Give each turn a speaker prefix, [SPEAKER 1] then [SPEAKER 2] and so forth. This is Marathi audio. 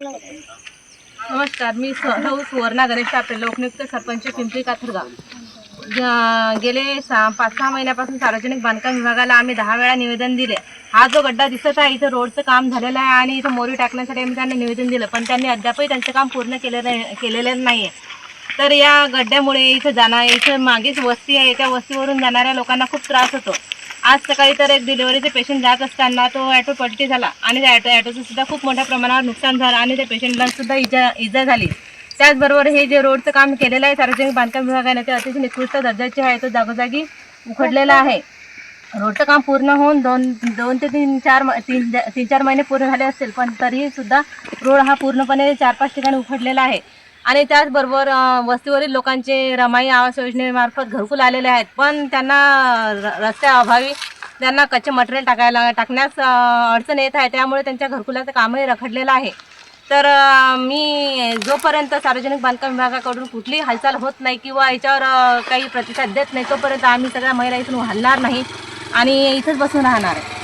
[SPEAKER 1] नमस्कार मी सौ सुवर्णा गणेश आपले लोकनियुक्त सरपंच पिंपरी काथरगाव गेले सहा पाच सहा महिन्यापासून सार्वजनिक बांधकाम विभागाला आम्ही दहा वेळा निवेदन दिले. हा जो गड्डा दिसत आहे इथं रोडचं काम झालेलं आहे आणि इथं मोरी टाकण्यासाठी आम्ही त्यांना निवेदन दिलं पण त्यांनी अद्यापही त्यांचं काम पूर्ण केलेलं केलेलं नाही आहे तर या गड्ड्यामुळे इथं जाणार इथं मागेच वस्ती आहे त्या वस्तीवरून जाणाऱ्या लोकांना खूप त्रास होतो. आज सकाळी तर एक डिलिव्हरीचे पेशंट जात असताना तो ॲटो पलटी झाला आणि त्या ॲटो ॲटोचं सुद्धा खूप मोठ्या प्रमाणावर नुकसान झालं आणि त्या पेशंटला सुद्धा इजा इजा झाली. त्याचबरोबर हे जे रोडचं काम केलेलं आहे सार्वजनिक बांधकाम विभागाने ते अतिशय निकृष्ट दर्जाचे आहे तो जागोजागी उखडलेला आहे. रोडचं काम पूर्ण होऊन दोन दोन ते तीन चार म- तीन तीन चार महिने पूर्ण झाले असतील पण तरीही सुद्धा रोड हा पूर्णपणे चार पाच ठिकाणी उखडलेला आहे. आणि त्याचबरोबर वस्तीवरील लोकांचे रमाई आवास योजनेमार्फत घरकुल आलेले आहेत. पण त्यांना र- रस्त्याअभावी त्यांना कच्चे मटेरियल टाकायला टाकण्यास अडचण येत आहे. त्यामुळे त्यांच्या घरकुलाचं कामही रखडलेलं आहे. तर मी जोपर्यंत सार्वजनिक बांधकाम विभागाकडून कुठलीही हालचाल होत नाही किंवा याच्यावर काही प्रतिसाद देत नाही तोपर्यंत आम्ही सगळ्या महिला इथून हलणार नाही आणि इथंच बसून राहणार. आहे